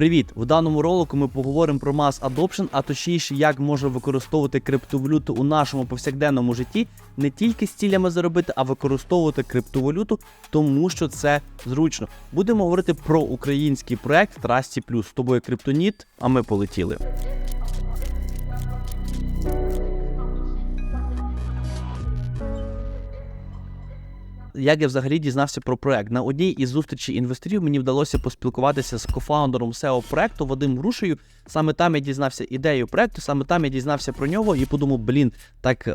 Привіт! В даному ролику ми поговоримо про Mass Adoption, а точніше, як можна використовувати криптовалюту у нашому повсякденному житті не тільки з цілями заробити, а використовувати криптовалюту, тому що це зручно. Будемо говорити про український проект Trusty+. З тобою Криптоніт, а ми полетіли. Як я взагалі дізнався про проект? На одній із зустрічей інвесторів мені вдалося поспілкуватися з кофаундером SEO проекту Вадим Грушею. Саме там я дізнався ідею проекту, саме там я дізнався про нього і подумав, блін, так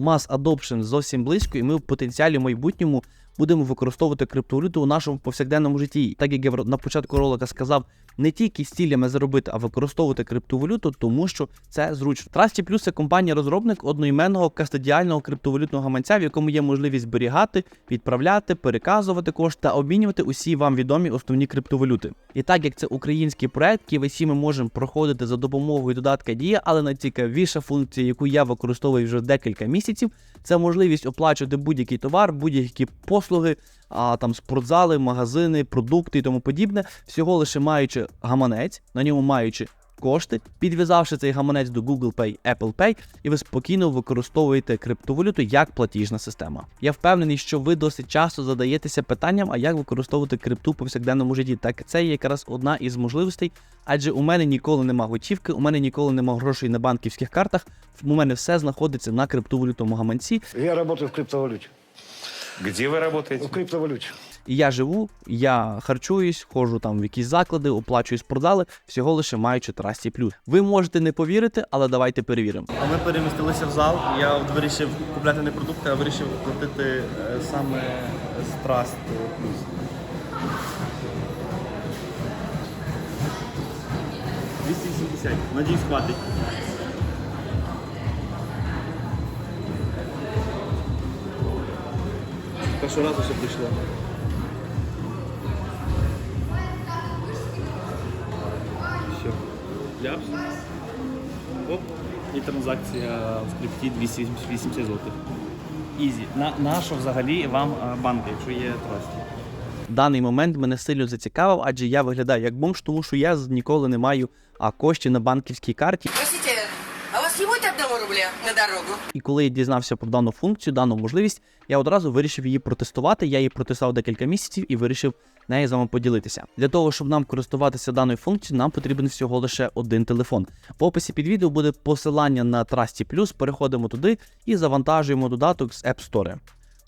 mass adoption зовсім близько, і ми в потенціалі майбутньому будемо використовувати криптовалюту у нашому повсякденному житті. Так як я на початку ролика сказав, не тільки з цілями заробити, а використовувати криптовалюту, тому що це зручно. Trusty Plus – це компанія-розробник одноіменного кастодіального криптовалютного гаманця, в якому є можливість зберігати, відправляти, переказувати кошти та обмінювати усі вам відомі основні криптовалюти. І так як це український проект, KYC ми можемо проходити за допомогою додатка Дія, але найцікавіша функція, яку я використовую вже декілька місяців, це можливість оплачувати будь-який товар, будь-які послуги, а там спортзали, магазини, продукти і тому подібне, всього лише маючи гаманець, на ньому маючи кошти, підв'язавши цей гаманець до Google Pay, Apple Pay, і ви спокійно використовуєте криптовалюту як платіжна система. Я впевнений, що ви досить часто задаєтеся питанням, а як використовувати крипту в повсякденному житті. Так це є якраз одна із можливостей, адже у мене ніколи нема готівки, у мене ніколи нема грошей на банківських картах. У мене все знаходиться на криптовалютному гаманці. Я работаю в криптовалюте. Где вы работаете? В криптовалюте. Я живу, я харчуюсь, ходжу там в якісь заклади, оплачую спортзали, всього лише маючи Трасті Плюс. Ви можете не повірити, але давайте перевіримо. А ми перемістилися в зал. Я от вирішив купляти не продукти, а вирішив платити е, саме з Plus. «280». Надіюсь, хватить. Першого разу ще прийшло. Ляпс. Оп. І транзакція в крипті 280 злотих. Ізі. На, на що взагалі вам а, банки, якщо є трасті? Даний момент мене сильно зацікавив, адже я виглядаю як бомж, тому що я ніколи не маю а коштів на банківській карті. Простите, а у вас не будет одного рубля на дорогу? І коли я дізнався про дану функцію, дану можливість, я одразу вирішив її протестувати. Я її протестував декілька місяців і вирішив нею з вами поділитися. Для того, щоб нам користуватися даною функцією, нам потрібен всього лише один телефон. В описі під відео буде посилання на Trusty Plus, переходимо туди і завантажуємо додаток з App Store.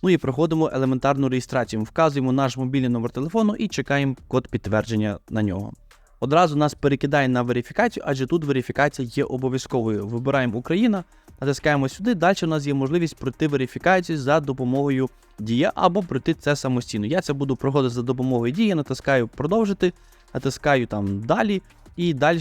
Ну і проходимо елементарну реєстрацію. Вказуємо наш мобільний номер телефону і чекаємо код підтвердження на нього. Одразу нас перекидає на верифікацію, адже тут верифікація є обов'язковою. Вибираємо Україна, натискаємо сюди. Далі у нас є можливість пройти верифікацію за допомогою Дія або пройти це самостійно. Я це буду проходити за допомогою Дія, натискаю продовжити, натискаю там далі. І далі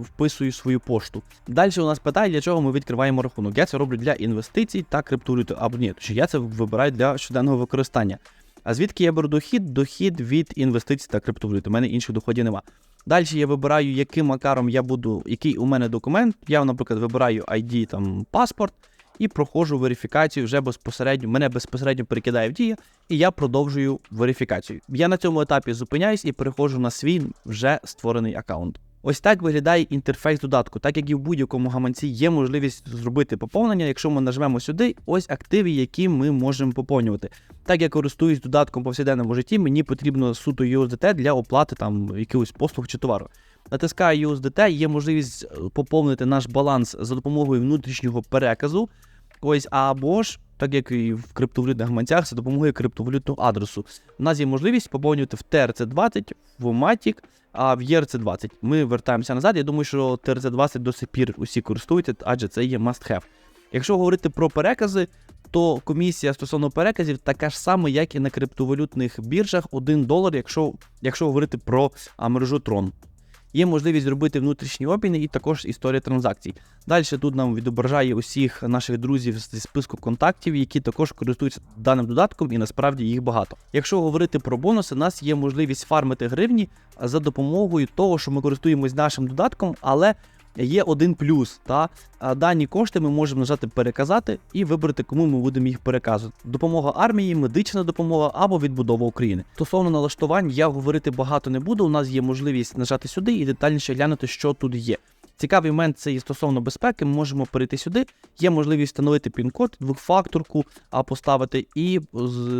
вписую свою пошту. Далі у нас питає, для чого ми відкриваємо рахунок. Я це роблю для інвестицій та криптовалюти. Або ні, я це вибираю для щоденного використання. А звідки я беру дохід? Дохід від інвестицій та криптовалюти. У мене інших доходів нема. Далі я вибираю, яким макаром я буду, який у мене документ. Я, наприклад, вибираю ID там паспорт і проходжу верифікацію вже безпосередньо. Мене безпосередньо перекидає в дія, і я продовжую верифікацію. Я на цьому етапі зупиняюсь і переходжу на свій вже створений аккаунт. Ось так виглядає інтерфейс додатку. Так як і в будь-якому гаманці є можливість зробити поповнення. Якщо ми нажмемо сюди, ось активи, які ми можемо поповнювати. Так я користуюсь додатком повсякденному житті, мені потрібно суто USDT для оплати там якихось послуг чи товару. Натискаю USDT, є можливість е, поповнити наш баланс за допомогою внутрішнього переказу. Ось або ж, так як і в криптовалютних гаманцях, за допомогою криптовалютного адресу. У нас є можливість поповнювати в TRC20, в Matic, а в ERC20. Ми вертаємося назад. Я думаю, що TRC20 до сих пір усі користуються, адже це є must have. Якщо говорити про перекази, то комісія стосовно переказів така ж сама, як і на криптовалютних біржах, 1 долар, якщо, якщо говорити про мережу Tron. Є можливість зробити внутрішні обміни і також історія транзакцій. Далі тут нам відображає усіх наших друзів зі списку контактів, які також користуються даним додатком, і насправді їх багато. Якщо говорити про бонуси, у нас є можливість фармити гривні за допомогою того, що ми користуємось нашим додатком, але є один плюс. Та дані кошти ми можемо нажати переказати і вибрати, кому ми будемо їх переказувати. Допомога армії, медична допомога або відбудова України. Стосовно налаштувань, я говорити багато не буду. У нас є можливість нажати сюди і детальніше глянути, що тут є. Цікавий момент це і стосовно безпеки. Ми можемо перейти сюди. Є можливість встановити пін-код, двохфакторку, поставити і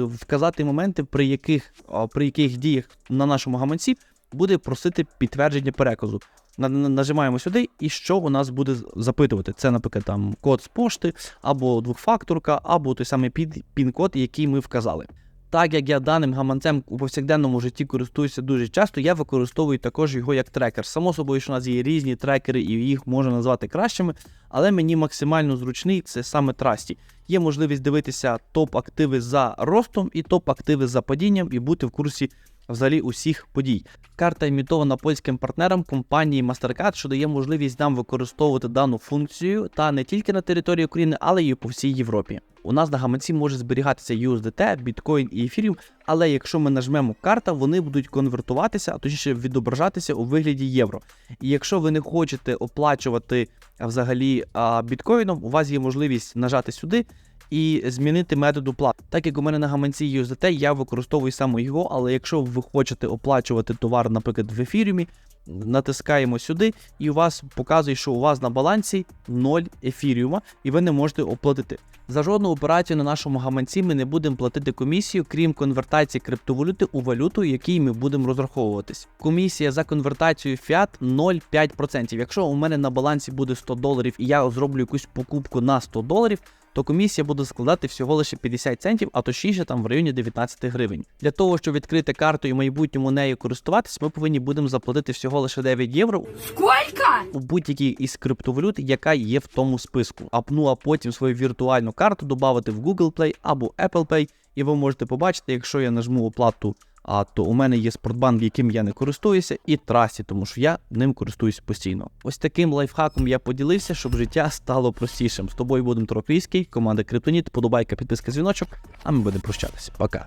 вказати моменти, при яких, при яких діях на нашому гаманці буде просити підтвердження переказу. На- на- Нажимаємо сюди, і що у нас буде запитувати? Це, наприклад, там код з пошти, або двохфакторка, або той самий пін-код, який ми вказали. Так як я даним гаманцем у повсякденному житті користуюся дуже часто, я використовую також його як трекер. Само собою, що у нас є різні трекери, і їх можна назвати кращими, але мені максимально зручний це саме Трасті. Є можливість дивитися топ-активи за ростом і топ-активи за падінням і бути в курсі взагалі усіх подій. Карта імітована польським партнером компанії MasterCard, що дає можливість нам використовувати дану функцію та не тільки на території України, але й по всій Європі. У нас на гаманці може зберігатися USDT, біткоін і ефіріум, але якщо ми нажмемо карта, вони будуть конвертуватися, а точніше відображатися у вигляді євро. І якщо ви не хочете оплачувати взагалі біткоїном, у вас є можливість нажати сюди і змінити метод оплати. Так як у мене на гаманці USDT, я використовую саме його, але якщо ви хочете оплачувати товар, наприклад, в ефіріумі, натискаємо сюди, і у вас показує, що у вас на балансі 0 ефіріума, і ви не можете оплатити. За жодну операцію на нашому гаманці ми не будемо платити комісію, крім конвертації криптовалюти у валюту, якій ми будемо розраховуватись. Комісія за конвертацію fiat 0,5%. Якщо у мене на балансі буде 100 доларів і я зроблю якусь покупку на 100 доларів, то комісія буде складати всього лише 50 центів, а точніше там в районі 19 гривень. Для того, щоб відкрити карту і майбутньому нею користуватись, ми повинні будемо заплатити всього лише 9 євро Сколько? у будь-якій із криптовалют, яка є в тому списку. А ну а потім свою віртуальну карту додати в Google Play або Apple Pay, і ви можете побачити, якщо я нажму оплату. А то у мене є спортбанк, яким я не користуюся, і трасі, тому що я ним користуюсь постійно. Ось таким лайфхаком я поділився, щоб життя стало простішим. З тобою будемо Тропійський, команда Криптоніт, подобайка, підписка, дзвіночок. А ми будемо прощатися. Пока.